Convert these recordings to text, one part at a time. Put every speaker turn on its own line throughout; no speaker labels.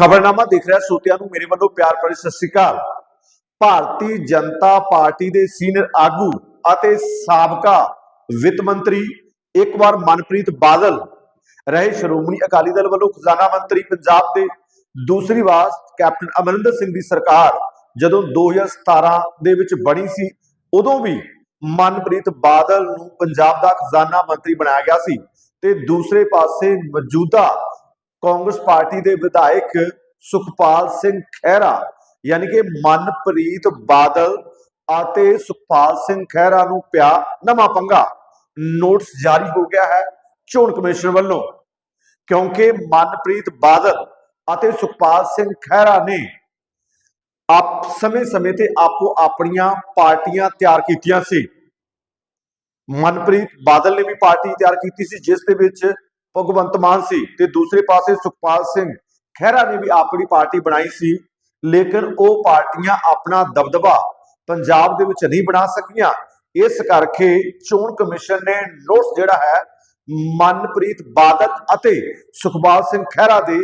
ਖਬਰਨਾਮਾ ਦੇਖ ਰਿਹਾ, ਸੋਤਿਆਂ ਨੂੰ ਮੇਰੇ ਵੱਲੋਂ ਪਿਆਰ ਭਰੀ ਸਤਿ ਸ੍ਰੀ ਅਕਾਲ। ਭਾਰਤੀ ਜਨਤਾ ਪਾਰਟੀ ਦੇ ਸੀਨੀਅਰ ਆਗੂ ਅਤੇ ਸਾਬਕਾ ਵਿੱਤ ਮੰਤਰੀ ਇੱਕ ਵਾਰ ਮਨਪ੍ਰੀਤ ਬਾਦਲ ਰਹੇ ਸ਼੍ਰੋਮਣੀ ਅਕਾਲੀ ਦਲ ਵੱਲੋਂ ਖਜ਼ਾਨਾ ਮੰਤਰੀ ਪੰਜਾਬ ਦੇ ਦੂਸਰੀ ਵਾਰ ਕੈਪਟਨ ਅਮਰਿੰਦਰ ਸਿੰਘ ਦੀ ਸਰਕਾਰ ਜਦੋਂ 2017 ਦੇ ਵਿੱਚ ਬਣੀ ਸੀ, ਉਦੋਂ ਵੀ ਮਨਪ੍ਰੀਤ ਬਾਦਲ ਨੂੰ ਪੰਜਾਬ ਦਾ ਖਜ਼ਾਨਾ ਮੰਤਰੀ ਬਣਾਇਆ ਗਿਆ ਸੀ ਤੇ ਦੂਸਰੇ ਪਾਸੇ ਮੌਜੂਦਾ ਕਾਂਗਰਸ ਪਾਰਟੀ ਦੇ ਵਿਧਾਇਕ ਸੁਖਪਾਲ ਸਿੰਘ ਖਹਿਰਾ, ਯਾਨੀ ਕਿ ਮਨਪ੍ਰੀਤ ਬਾਦਲ ਅਤੇ ਸੁਖਪਾਲ ਸਿੰਘ ਖਹਿਰਾ ਨੂੰ ਪਿਆ ਨਵਾਂ ਪੰਗਾ। ਨੋਟਿਸ ਜਾਰੀ ਹੋ ਗਿਆ ਹੈ ਚੋਣ ਕਮਿਸ਼ਨ ਵੱਲੋਂ, ਕਿਉਂਕਿ ਮਨਪ੍ਰੀਤ ਬਾਦਲ ਅਤੇ ਸੁਖਪਾਲ ਸਿੰਘ ਖਹਿਰਾ ਨੇ ਆਪ ਸਮੇਂ-ਸਮੇਂ ਤੇ ਆਪੋ ਆਪਣੀਆਂ ਪਾਰਟੀਆਂ ਤਿਆਰ ਕੀਤੀਆਂ ਸੀ। ਮਨਪ੍ਰੀਤ ਬਾਦਲ ਨੇ ਵੀ ਪਾਰਟੀ ਤਿਆਰ ਕੀਤੀ ਸੀ, ਜਿਸ ਦੇ ਵਿੱਚ ਭਗਵੰਤ ਮਾਨ ਸੀ ਤੇ ਦੂਸਰੇ ਪਾਸੇ ਸੁਖਪਾਲ ਸਿੰਘ ਖਹਿਰਾ ਨੇ ਵੀ ਆਪਣੀ ਪਾਰਟੀ ਬਣਾਈ ਸੀ, ਲੇਕਿਨ ਉਹ ਪਾਰਟੀਆਂ ਆਪਣਾ ਦਬਦਬਾ ਪੰਜਾਬ ਦੇ ਵਿੱਚ ਨਹੀਂ ਬਣਾ ਸਕੀਆਂ। ਇਸ ਕਰਕੇ ਚੋਣ ਕਮਿਸ਼ਨ ਨੇ ਨੋਟਿਸ ਜਿਹੜਾ ਹੈ, ਮਨਪ੍ਰੀਤ ਬਾਦਲ ਅਤੇ ਸੁਖਪਾਲ ਸਿੰਘ ਖਹਿਰਾ ਦੇ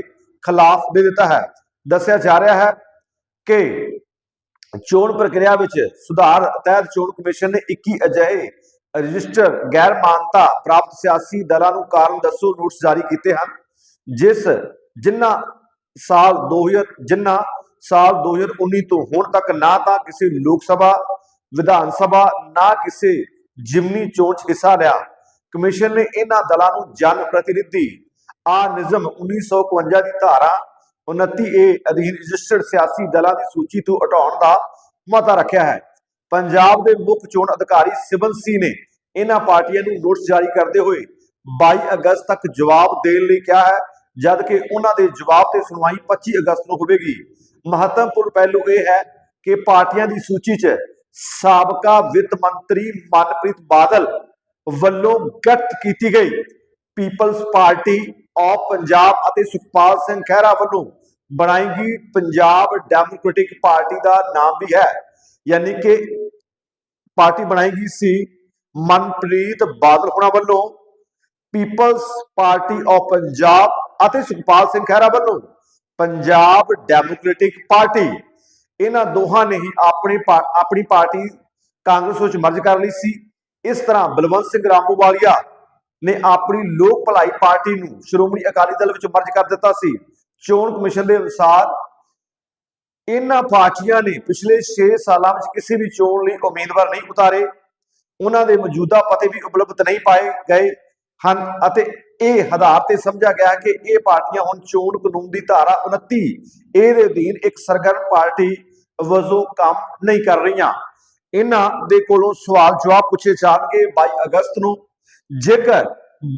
ਖਿਲਾਫ ਦੇ ਦਿੱਤਾ ਹੈ। ਦੱਸਿਆ ਜਾ ਰਿਹਾ ਹੈ ਕਿ ਚੋਣ ਪ੍ਰਕਿਰਿਆ ਵਿੱਚ ਸੁਧਾਰ ਤਹਿਤ ਚੋਣ ਕਮਿਸ਼ਨ ਨੇ 21 ਅਜਿਹੇ ਰਜਿਸਟਰ ਗੈਰ ਮਾਨਤਾ ਪ੍ਰਾਪਤ ਸਿਆਸੀ ਦਲਾਂ ਨੂੰ ਕਾਰਨ ਦੱਸੋ ਨੋਟਿਸ ਜਾਰੀ ਕੀਤੇ ਹਨ, ਜਿਸ ਜਿਨ੍ਹਾਂ ਸਾਲ 2000 ਜਿਨ੍ਹਾਂ ਸਾਲ 2019 ਤੋਂ ਹੁਣ ਤੱਕ ਨਾ ਤਾਂ ਕਿਸੇ ਲੋਕ ਸਭਾ, ਵਿਧਾਨ ਸਭਾ, ਨਾ ਕਿਸੇ ਜਿਮਨੀ ਚੋਣ 'ਚ ਹਿੱਸਾ ਲਿਆ। ਕਮਿਸ਼ਨ ਨੇ ਇਹਨਾਂ ਦਲਾਂ ਨੂੰ ਜਨ ਪ੍ਰਤੀਨਿਧੀ ਆ ਨਿਯਮ 1951 ਦੀ ਧਾਰਾ 29 ਏ ਅਧੀਨ ਰਜਿਸਟਰਡ ਸਿਆਸੀ ਦਲਾਂ ਦੀ ਸੂਚੀ ਤੋਂ ਹਟਾਉਣ ਦਾ ਮਤਾ ਰੱਖਿਆ ਹੈ। ਪੰਜਾਬ ਦੇ ਮੁੱਖ ਚੋਣ ਅਧਿਕਾਰੀ ਸਿਵਲ ਸੀ ਨੇ ਇਹਨਾਂ ਪਾਰਟੀਆਂ ਨੂੰ ਨੋਟਿਸ ਜਾਰੀ ਕਰਦੇ ਹੋਏ 22 ਅਗਸਤ ਤੱਕ ਜਵਾਬ ਦੇਣ ਲਈ ਕਿਹਾ ਹੈ ਜਦ ਕਿ ਉਹਨਾਂ ਦੇ ਜਵਾਬ ਤੇ ਸੁਣਵਾਈ 25 ਅਗਸਤ ਨੂੰ ਹੋਵੇਗੀ। ਮਹੱਤਵਪੂਰਨ ਪਹਿਲੂ ਇਹ ਹੈ ਕਿ ਪਾਰਟੀਆਂ ਦੀ ਸੂਚੀ 'ਚ ਸਾਬਕਾ ਵਿੱਤ ਮੰਤਰੀ ਮਨਪ੍ਰੀਤ ਬਾਦਲ ਵੱਲੋਂ ਗਠ ਕੀਤੀ ਗਈ। ਪੀਪਲਸ ਪਾਰਟੀ ਆਫ ਪੰਜਾਬ ਅਤੇ ਸੁਖਪਾਲ ਸਿੰਘ ਖਹਿਰਾ ਵੱਲੋਂ ਬਣਾਈ ਗਈ ਪੰਜਾਬ ਡੈਮੋਕ੍ਰੈਟਿਕ ਪਾਰਟੀ ਦਾ ਨਾਮ ਵੀ ਹੈ। ਯਾਨੀ ਕਿ ਪਾਰਟੀ ਬਣਾਈ ਗਈ ਸੀ ਮਨਪ੍ਰੀਤ ਬਾਦਲ ਹੋਣਾ ਵੱਲੋਂ, ਪੀਪਲਸ ਪਾਰਟੀ ਆਫ ਪੰਜਾਬ ਅਤੇ ਸੁਖਪਾਲ ਸਿੰਘ ਖਹਿਰਾ ਵੱਲੋਂ। ਪੰਜਾਬ ਡੈਮੋਕ੍ਰੈਟਿਕ ਪਾਰਟੀ ਇਹਨਾਂ ਦੋਹਾਂ ਨੇ ਹੀ ਆਪਣੀ ਪਾ- ਆਪਣੀ ਪਾਰਟੀ ਕਾਂਗਰਸ ਵਿੱਚ ਮਰਜ ਕਰ ਲਈ ਸੀ। ਇਸ ਤਰ੍ਹਾਂ ਬਲਵੰਤ ਸਿੰਘ ਰਾਮੂਵਾਲੀਆ ਨੇ ਆਪਣੀ ਲੋਕ ਭਲਾਈ ਪਾਰਟੀ ਨੂੰ ਸ਼੍ਰੋਮਣੀ ਅਕਾਲੀ ਦਲ ਵਿੱਚ ਮਰਜ ਕਰ ਦਿੱਤਾ ਸੀ। ਚੋਣ ਕਮਿਸ਼ਨ ਦੇ ਅਨੁਸਾਰ ਇਹਨਾਂ ਪਾਰਟੀਆਂ ਨੇ ਪਿਛਲੇ 6 ਸਾਲਾਂ ਵਿੱਚ ਕਿਸੇ ਵੀ ਚੋਣ ਲਈ ਉਮੀਦਵਾਰ ਨਹੀਂ ਉਤਾਰੇ। ਉਹਨਾਂ ਦੇ ਮੌਜੂਦਾ ਪਤੇ ਵੀ ਉਪਲਬਧ ਨਹੀਂ ਪਾਏ ਗਏ ਹਨ ਅਤੇ ਇਹ ਹਦਾਰ ਤੇ ਸਮਝਿਆ ਗਿਆ ਕਿ ਇਹ ਪਾਰਟੀਆਂ ਹੁਣ ਚੋਣ ਕਾਨੂੰਨ ਦੀ ਧਾਰਾ 29 ਏ ਦੇ ਅਧੀਨ ਇੱਕ ਸਰਗਰਮ ਪਾਰਟੀ ਵਜੋਂ ਕੰਮ ਨਹੀਂ ਕਰ ਰਹੀਆਂ। ਇਹਨਾਂ ਦੇ ਕੋਲੋਂ ਸਵਾਲ ਜਵਾਬ ਪੁੱਛੇ ਜਾਣਗੇ 22 ਅਗਸਤ ਨੂੰ। ਜੇਕਰ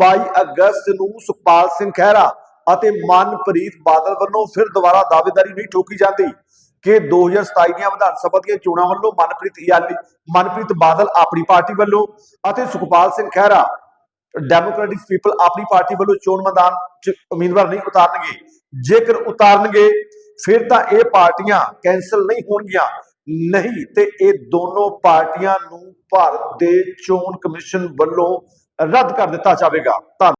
22 ਅਗਸਤ ਨੂੰ ਸੁਖਪਾਲ ਸਿੰਘ ਖਹਿਰਾ ਅਤੇ ਮਨਪ੍ਰੀਤ ਬਾਦਲ ਵੱਲੋਂ ਫਿਰ ਦੁਬਾਰਾ ਦਾਅਵੇਦਾਰੀ ਨਹੀਂ ਠੋਕੀ ਜਾਂਦੀ ਕਿ 2027 ਦੀਆਂ ਵਿਧਾਨ ਸਭਾ ਦੀਆਂ ਚੋਣਾਂ ਵੱਲੋਂ ਮਨਪ੍ਰੀਤ ਯਾਲੀ ਮਨਪ੍ਰੀਤ ਬਾਦਲ ਆਪਣੀ ਪਾਰਟੀ ਵੱਲੋਂ ਅਤੇ ਸੁਖਪਾਲ ਸਿੰਘ ਖਹਿਰਾ ਡੈਮੋਕ੍ਰੈਟਿਕ ਪੀਪਲ ਆਪਣੀ ਪਾਰਟੀ ਵੱਲੋਂ ਚੋਣ ਮੈਦਾਨ 'ਚ ਉਮੀਦਵਾਰ ਨਹੀਂ ਉਤਾਰਨਗੇ। ਜੇਕਰ ਉਤਾਰਨਗੇ, ਫਿਰ ਤਾਂ ਇਹ ਪਾਰਟੀਆਂ ਕੈਂਸਲ ਨਹੀਂ ਹੋਣਗੀਆਂ। ਨਹੀਂ ਤੇ ਇਹ ਦੋਨੋਂ ਪਾਰਟੀਆਂ ਨੂੰ ਭਾਰਤ ਦੇ ਚੋਣ ਕਮਿਸ਼ਨ ਵੱਲੋਂ ਰੱਦ ਕਰ ਦਿੱਤਾ ਜਾਵੇਗਾ। ਧੰਨਵਾਦ